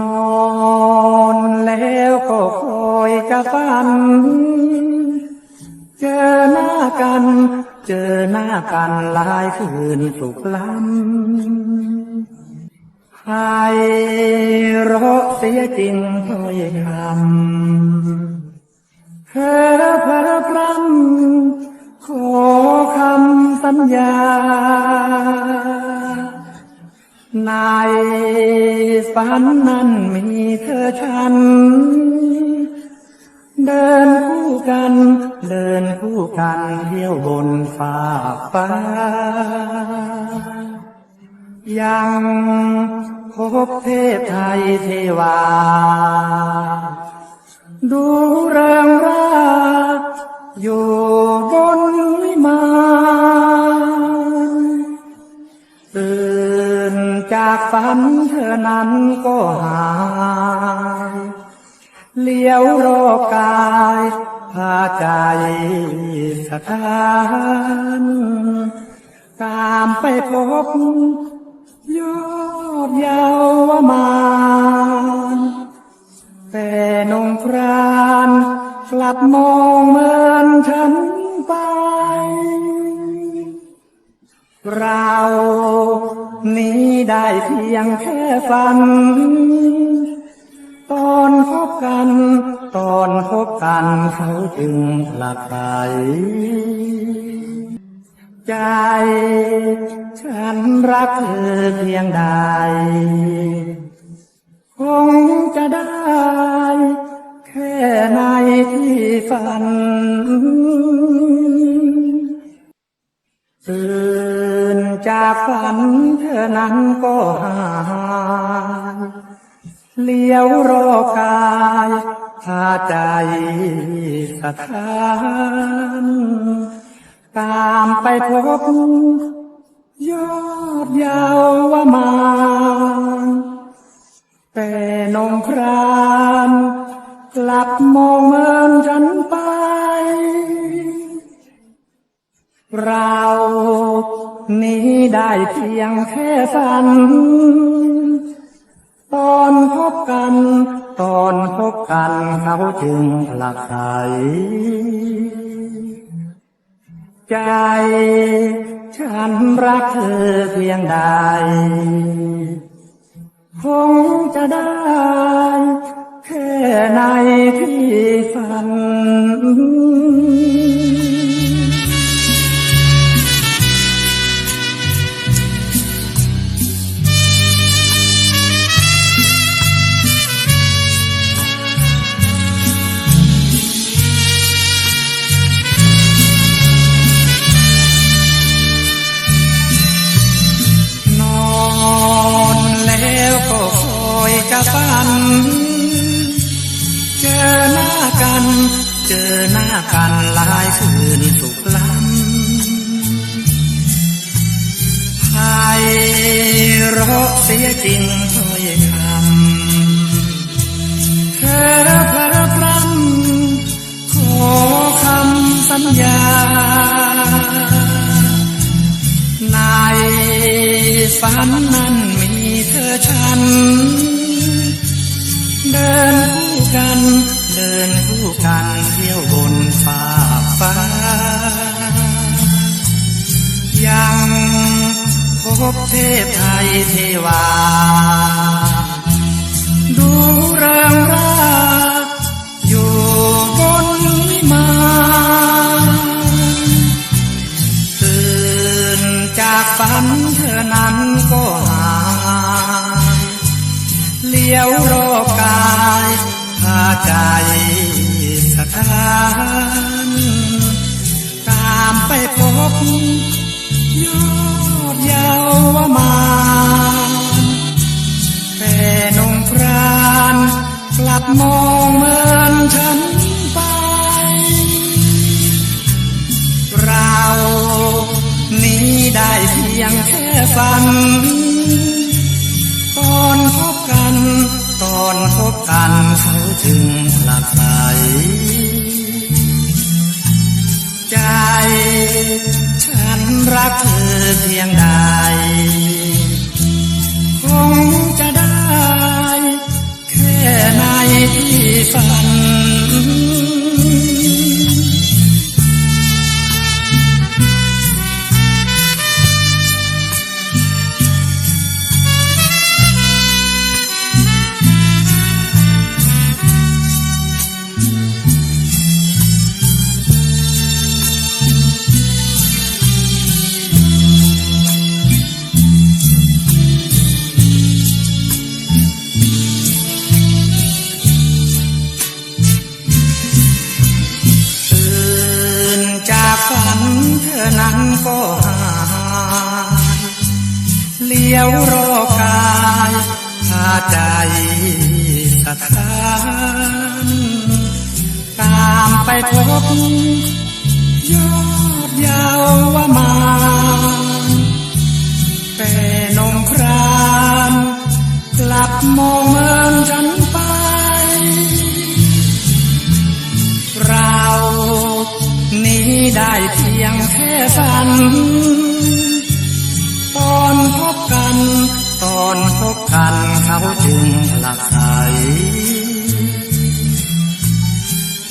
นอนแล้วก็คอยจะฝัน เจอหน้ากัน เจอหน้ากันหลายคืนสุขล้ำให้รอเสียจริงถ้อยคำเธอพระพรำขอคำสัญญา ในฝันนั้นมีเธอฉัน เดินคู่กัน เดินคู่กันเที่ยวบนฟ้าฟ้า ยังพบเทพไทยเทวา ดูเริันเธอนั้นก็หายเลี้ยวโรคกายพาใจสถานตามไปพบยอดเยาวมานแต่นงครานกลับมองเหมือนฉันไปเรา ได้เพียงแค่ฝัน ตอนพบกัน ตอนพบกันเขาจึงหลักไป ใจ ฉันรักเธอเพียงใด คงจะได้ แค่ในที่ฝัน จากฝันเธอนั้นก็หายเลี้ยวรอกายพาใจสถานตามไปพบยอดยาววามานแต่นงครานกลับมองเหมือนฉันไปรา นี้ได้เพียงแค่ฝัน ตอนพบกัน ตอนพบกันเขาจึงหลักใสใจฉันรักเธอเพียงใด คงจะได้แค่ในที่ฝันน ฝัน เจอหน้ากัน เจอหน้ากันหลายคืนสุขล้ำไพเราะเสียจริงถ้อยคำเธอพระ กัน เดินคู่กันเที่ยวบนฟ้าฟ้า ยังพบเทพไทยเทวา ดูเริงราอยู่บนวิมานตื่นจากฝันเธอนั้นก็หาเลี้ยวรคกายพาใจ สถานตามไปพบยอดเยาวมานแต่นงครานกลับมองเหมือนฉันไป เรานี้ได้เพียงแค่ฝันตอนพ อนพบกันเขาจึงหลักใสใจฉันรักเธอเพียงใดคง นั้นก็หายเลี้ยวรอกายพาใจสถานตามไปพบยอดเยาว ยงแค่ฝัน ตอนพบกัน ตอนพบกันเขาจึงหลักใส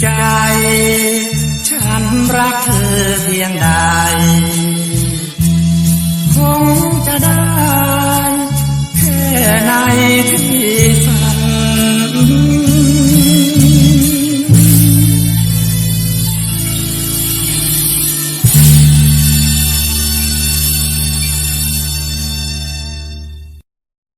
ใจ ฉันรักเธอเพียงใดคงจะได้ แค่ในที่ฝั